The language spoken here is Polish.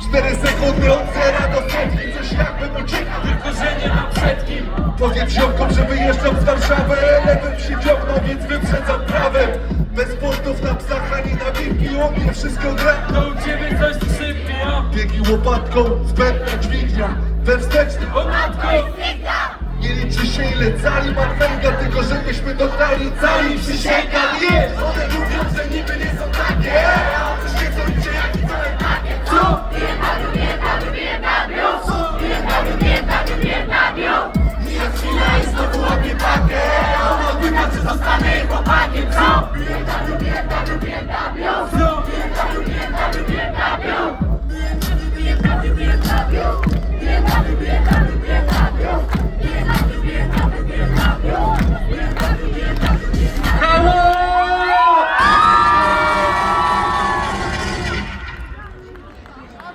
Cztery sekundy od zera do setki Coś jakbym uciekł, tylko że nie mam przed kim. Powiedz ziomkom, że wyjeżdżam z Warszawy Lewym się ciągnął, więc wyprzedzam prawem. Bez punktów na psach ani na wilki U mnie wszystko gra. To u ciebie coś szybki, o. Biegi łopatką, zbędna dźwignia We wstecznym O matko! Nie liczy się ile cali mam węgla Tylko żebyśmy dotarli cali Przysięgam, jest!